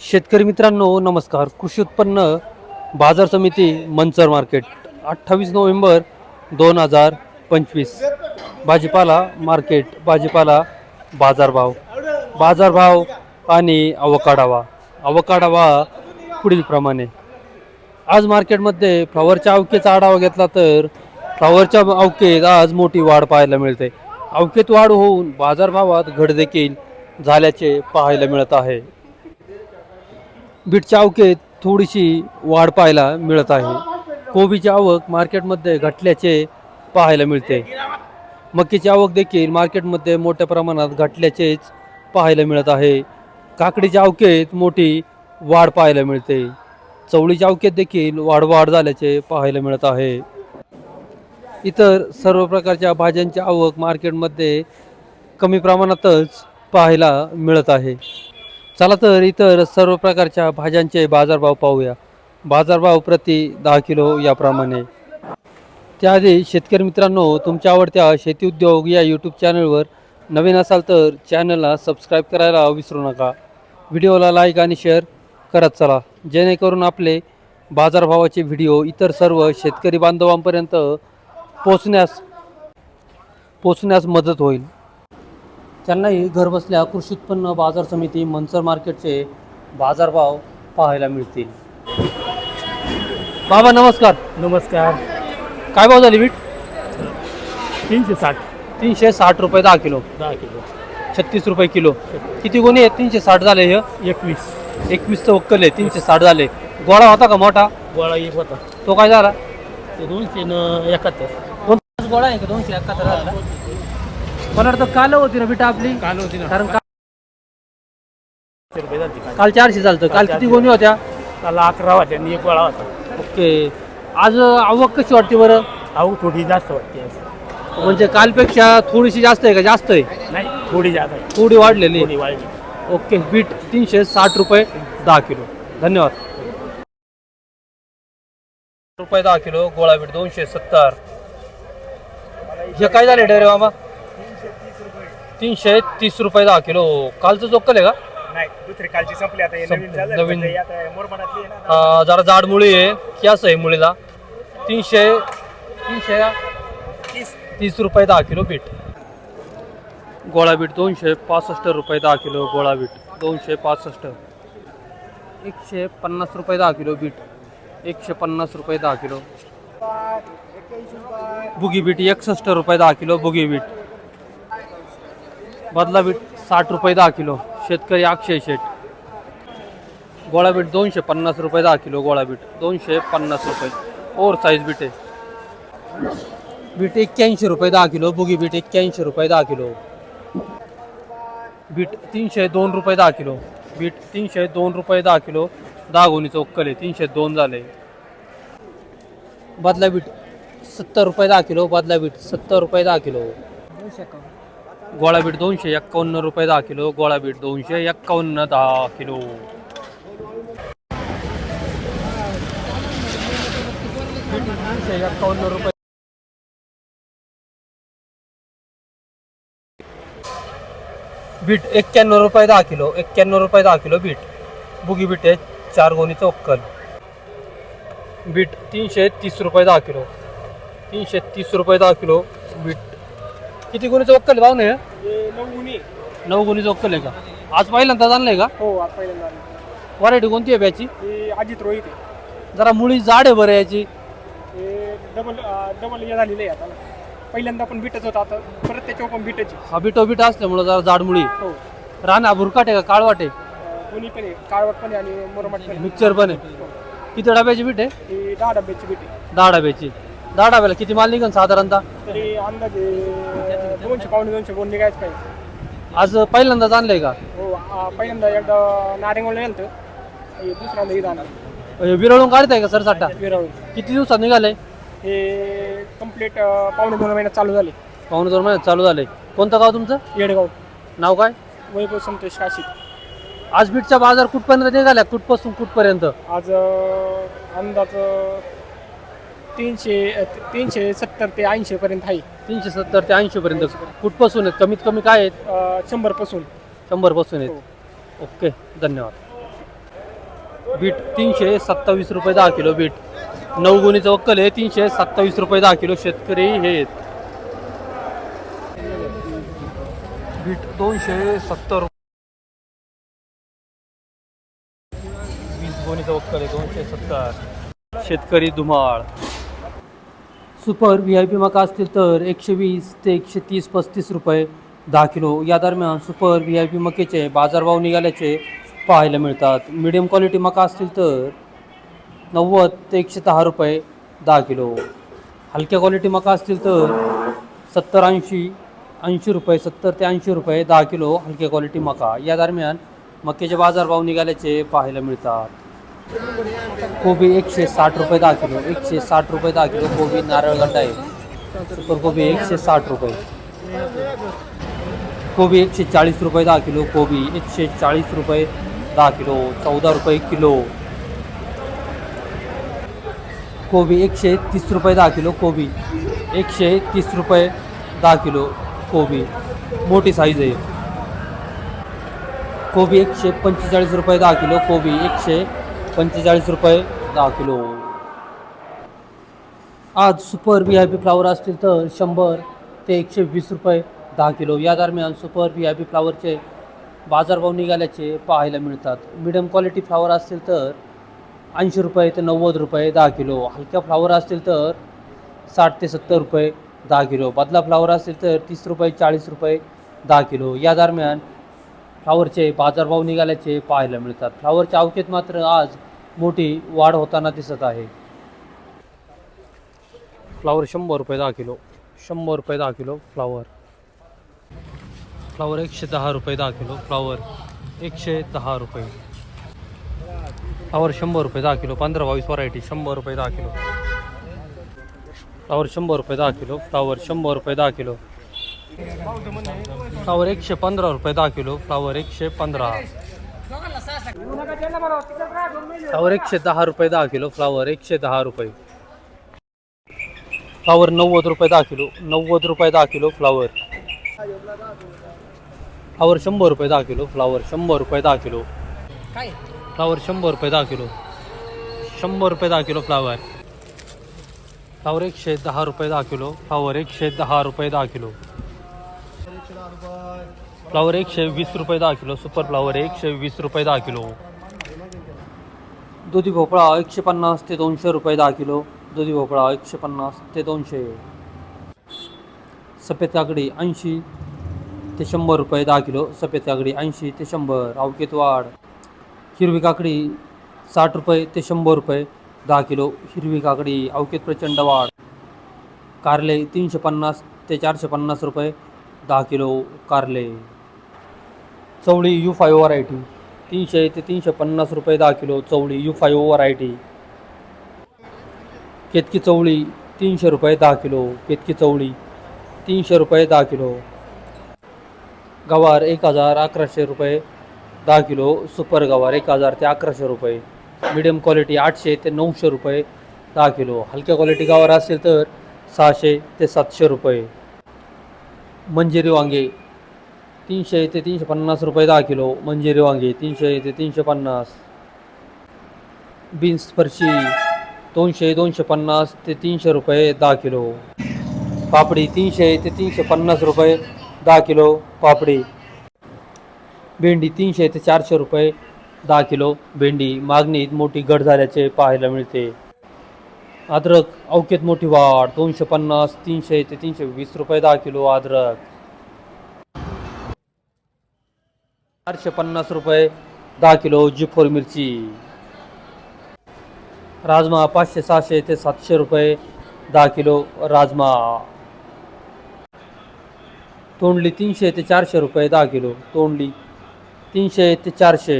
शेतकरी मित्रांनो नमस्कार. कृषी उत्पन्न बाजार समिती मंचर मार्केट. अठ्ठावीस नोव्हेंबर दोन हजार पंचवीस. भाजीपाला मार्केट भाजीपाला बाजारभाव. बाजारभाव आणि अवकाढावा अवकाढावा पुढीलप्रमाणे आज मार्केटमध्ये फ्लॉवरच्या अवकेचा आढावा घेतला तर फ्लॉवरच्या अवकेत आज मोठी वाढ पाहायला मिळते. अवकेत वाढ होऊन बाजारभावात घट देखील झाल्याचे पाहायला मिळत आहे. बीटच्या अवकेत थोडीशी वाढ पाहायला मिळत आहे. कोबीची आवक मार्केटमध्ये घटल्याचे पाहायला मिळते. मक्कीची आवक देखील मार्केटमध्ये मोठ्या प्रमाणात घटल्याचेच पाहायला मिळत आहे. काकडीच्या अवकेत मोठी वाढ पाहायला मिळते. चवळीच्या अवकेत देखील वाढ वाढ झाल्याचे पाहायला मिळत आहे. इतर सर्व प्रकारच्या भाज्यांची आवक मार्केटमध्ये कमी प्रमाणातच पाहायला मिळत आहे. चला तर इतर सर्व प्रकारच्या भाज्यांचे बाजारभाव पाहूया. बाजारभाव प्रति दहा किलो याप्रमाणे. त्याआधी शेतकरी मित्रांनो तुमच्या आवडत्या शेती उद्योग या यूट्यूब चॅनलवर नवीन असाल तर चॅनलला सबस्क्राईब करायला विसरू नका. व्हिडिओला लाईक आणि शेअर करत चला. जेणेकरून आपले बाजारभावाचे व्हिडिओ इतर सर्व शेतकरी बांधवांपर्यंत पोचण्यास पोचण्यास मदत होईल. त्यांनाही घरबसल्या कृषी उत्पन्न बाजार समिती मनसर मार्केटचे बाजारभाव पाहायला मिळतील. बाबा नमस्कार. नमस्कार. काय भाव झाली बीट तीनशे साठ. तीनशे साठ रुपये दहा किलो. दहा किलो. छत्तीस रुपये किलो. किती गुन्हे आहेत? तीनशे साठ झाले हे? एकवीस. एकवीसचं वक्कल आहे. तीनशे साठ झाले. गोळा होता का मोठा? गोळा एक होता. तो काय झाला? ते दोनशे न एकाहत्तर. कोणता गोळा आहे का? दोनशे एकाहत्तर झाला मला वाटतं काल होती ना बिटा आपली? काल होती ना. कारण काल काल चारशे चालतं. काल किती गोणी होत्या? काल अकरा होत्या आणि एक गोळा होता. ओके. आज आवक कशी वाटते बरं? अहो थोडी जास्त वाटते. म्हणजे कालपेक्षा थोडीशी जास्त आहे का? जास्त आहे? नाही थोडी जास्त आहे. थोडी वाढलेली थोडी वाढली. ओके बीट तीनशे साठ रुपये दहा किलो. धन्यवाद. रुपये दहा किलो गोळा बीट दोनशे सत्तर. हे काय झाले डेरे मामा? तीनशे तीस रुपये दहा किलो. कालचं चोक्कल आहे का? नाही दुसरी कालची संपली. आता हे संपली, नवीन चालू नवीन. नवीन आता मोरमाडातली आहे ना अं, जरा जाड मुळी आहे. की असं आहे मुळीला? तीनशे तीनशे तीस. तीस रुपये दहा किलो बीट. गोळा बीट दोनशे पासष्ट रुपये दहा किलो गोळा बीट. दोनशे पासष्ट. एकशे पन्नास रुपये दहा किलो बीट. एकशे पन्नास रुपये दहा किलो. बुगी बीट एकसष्ट रुपये दहा किलो बुगी बीट. बदला बीट साठ रुपये दहा किलो. शेतकरी अक्षय शेट. गोळा बीट दोनशे पन्नास रुपये दहा किलो गोळा बीट दोनशे पन्नास रुपये. ओवर साईज बीट आहे. बीट एक्क्याऐंशी रुपये दहा किलो. बुगी बीट एक्क्याऐंशी रुपये दहा किलो. बीट तीनशे दोन रुपये दहा किलो. बीट तीनशे दोन रुपये दहा किलो. दहा गुणीचं उक्कल आहे. तीनशे दोन झाले. बदला बीट सत्तर रुपये दहा किलो. बदला बीट सत्तर रुपये दहा किलो. गोळा बीट दोनशे एक्कावन्न रुपये दहा किलो गोळा बीट दोनशे एक्कावन्न दहा किलो. बीट दोनशे एक्कावन्न रुपये बीट एक्क्याण्णव रुपये दहा किलो एक्क्याण्णव रुपये दहा किलो बीट. बुगी बीट आहे चार गोणीचं अक्कल बीट तीनशे तीस रुपये दहा किलो. तीनशे तीस रुपये दहा किलो बीट. किती गुणीचं अक्कल भाव नाही हे? नऊ गुणी. नऊ गुणीचं अक्कल आहे का? आज पहिल्यांदा आणलंय का? हो आज पहिल्यांदा आली. व्हरायटी कोणती आहे ब्याची हे अजित रोहित आहे. जरा मुळी जाड आहे बरं याची. हे डबल डबल हे झालेलं आहे आता. पहिल्यांदा पण बीटच होता आता. परत त्याच्यावर पण बीटच आहे हा बिटो बीट असल्यामुळं जरा जाड मुळी. हो. राणा भुरकाट आहे का? काळवाट आहे? अं, दोन्ही पण आहे. काळवट पण आहे आणि मोरमाट पण आहे. मिक्सर पण आहे. किती डब्याची बीट आहे? ही दहा डब्याची बीट आहे. दहा डब्याची. दहा डब्याला किती माल निघन साधारणतः? तरी अंदाजे दोनशे दोनशे गुण निघायच पाहिजे. आज पहिल्यांदाच आणलंय का? हो आ, पहिल्यांदा एकदा नारेंगावला गेलं होतं हे दुसऱ्यांदा इथं आणलं. हे विरळून काढताय का सर साठा? विरवून किती दिवसात निघालंय? हे कंप्लीट पावणे दोन महिन्यात चालू झाले. पावणे दोन महिन्यात चालू झालंय. कोणतं गाव तुमचं? येडगाव. नाव काय? वैभव संतोष काशी आज बीटचा बाजार कुठपर्यंत निघाला? कुठपासून कुठपर्यंत? आज अं, अंदाज अं, तीनशे तीनशे सत्तर ते ऐंशी पर्यंत आहे. तीनशे सत्तर ते ऐंशी पर्यंत. कुठपासून आहेत? कमीत कमी काय आहेत? अं, शंभरपासून शंभरपासून आहेत ओके धन्यवाद. बीट तीनशे सत्तावीस रुपये दहा किलो बीट. नऊ गुणीचं वक्कल आहे. तीनशे सत्तावीस रुपये दहा किलो शेतकरी हे आहेत. बीट दोनशे सत्तर. वीस गोणीचं वक्कल आहे. दोनशे सत्तर. शेतकरी Dhumal. Super V I P मका असतील तर एकशे वीस ते एकशे तीस पस्तीस रुपये दहा किलो. या दरम्यान सुपर व्ही आय पी मकेचे बाजारभाव निघाल्याचे पाहायला मिळतात. मिडियम क्वालिटी मका असतील तर नव्वद ते एकशे दहा रुपये दहा किलो. हलक्या क्वालिटी मका असतील तर सत्तर ऐंशी ऐंशी रुपये सत्तर ते ऐंशी रुपये दहा किलो हलक्या क्वालिटी मका. या दरम्यान मक्याचे बाजारभाव निघाल्याचे पाहायला मिळतात. कोबी एकशे साठ रुपये दहा किलो एकशे साठ रुपये दहा किलो कोबी नारळगड्डा आहे. सुपर कोबी एकशे साठ रुपये. कोबी एकशे चाळीस रुपये दहा किलो कोबी एकशे चाळीस रुपये दहा किलो चौदा रुपये किलो. कोबी एकशे तीस रुपये दहा किलो कोबी एकशे तीस रुपये दहा किलो कोबी मोठी साईज आहे. कोबी एकशे पंचेचाळीस रुपये दहा किलो कोबी एकशे पंचेचाळीस रुपये दहा किलो. आज super V I P flower असतील तर शंभर ते एकशे वीस रुपये दहा किलो. या दरम्यान सुपर व्ही आय पी फ्लावरचे बाजारभाव निघाल्याचे पाहायला मिळतात. मिडियम क्वालिटी फ्लावर असतील तर ऐंशी रुपये ते नव्वद रुपये दहा किलो. हलक्या फ्लावर असतील तर साठ ते सत्तर रुपये दहा किलो. बदला फ्लावर असतील तर तीस रुपये चाळीस रुपये दहा किलो. या दरम्यान फ्लावरचे बाजारभाव निघाल्याचे पाहायला मिळतात. फ्लावरच्या अवकेत मात्र आज मोठी वाढ होताना दिसत आहे. फ्लावर शंभर रुपये दहा किलो. शंभर रुपये दहा किलो फ्लावर. फ्लावर एकशे दहा रुपये दहा किलो फ्लावर. एकशे दहा रुपये. फ्लावर शंभर रुपये दहा किलो. पंधरा बावीस व्हरायटी शंभर रुपये दहा किलो. फ्लावर शंभर रुपये दहा किलो. फ्लावर शंभर रुपये दहा किलो. फ्लावर एकशे पंधरा रुपये दहा किलो फ्लावर एकशे पंधरा फ्लावर एकशे दहा रुपये दहा किलो फ्लावर एकशे दहा रुपये फ्लावर नव्वद रुपये दहा किलो नव्वद रुपये दहा किलो फ्लावर फ्लावर शंभर रुपये दहा किलो फ्लावर शंभर रुपये दहा किलो फ्लावर शंभर रुपये दहा किलो शंभर रुपये दहा किलो फ्लावर फ्लावर एकशे दहा रुपये दहा किलो फ्लावर एकशे दहा रुपये दहा किलो फ्लावर एकशे वीस रुपये दहा किलो सुपर फ्लावर एकशे वीस रुपये दहा किलो. दुधी भोपळा एकशे पन्नास ते दोनशे रुपये दहा किलो. दुधी भोपळा एकशे पन्नास ते दोनशे. सफेद काकडी ऐंशी ते शंभर रुपये दहा किलो. सफेद काकडी ऐंशी ते शंभर. अवकेत वाढ. हिरवी काकडी साठ रुपये ते शंभर रुपये दहा किलो. हिरवी काकडी अवकेत प्रचंड वाढ. कारले तीनशे पन्नास ते चारशे पन्नास रुपये दहा किलो कारले. चवळी यू फाईव्ह व्हरायटी तीनशे ते तीनशे पन्नास रुपये दहा किलो चवळी यू फाईव्ह व्हरायटी केतकी चवळी तीनशे रुपये दहा किलो केतकी चवळी तीनशे रुपये दहा किलो. गवार एक हजार अकराशे रुपये दहा किलो सुपर गवार एक हजार ते अकराशे रुपये. मिडियम क्वालिटी आठशे ते नऊशे रुपये दहा किलो. हलक्या क्वालिटी गवार असेल तर सहाशे ते सातशे रुपये. मंजिरी वांगे तीनशे ते तीनशे पन्नास रुपये दहा किलो मंजिरी वांगे तीनशे ते तीनशे पन्नास. बीन्स फरशी दोनशे दोनशे पन्नास ते तीनशे रुपये दहा किलो. पापडी तीनशे ते तीनशे पन्नास रुपये दहा किलो पापडी. भेंडी तीनशे ते चारशे रुपये दहा किलो भेंडी. मागणीत मोठी घट झाल्याचे पाहायला मिळते. अद्रक अवकेत मोठी वाढ दोनशे पन्नास तीनशे ते तीनशे वीस रुपये दहा किलो अद्रक. चारशे पन्नास रुपये दहा किलो जिफोर मिरची. राजमा पाचशे सहाशे ते सातशे रुपये दहा किलो राजमा. तोंडली तीनशे ते चारशे रुपये दहा किलो तोंडली तीनशे ते चारशे.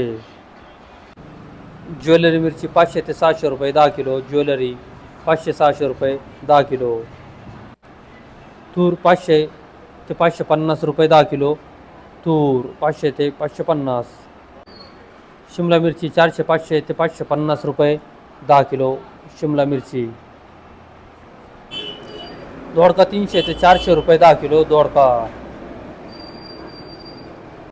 ज्वेलरी मिरची पाचशे ते सहाशे रुपये दहा किलो ज्वेलरी पाचशे सहाशे रुपये दहा किलो. तूर पाचशे ते पाचशे पन्नास रुपये दहा किलो तूर पाचशे ते पाचशे पन्नास. शिमला मिरची चारशे पाचशे ते पाचशे पन्नास रुपये दहा किलो शिमला मिरची. दोडका तीनशे ते चारशे रुपये दहा किलो दोडका.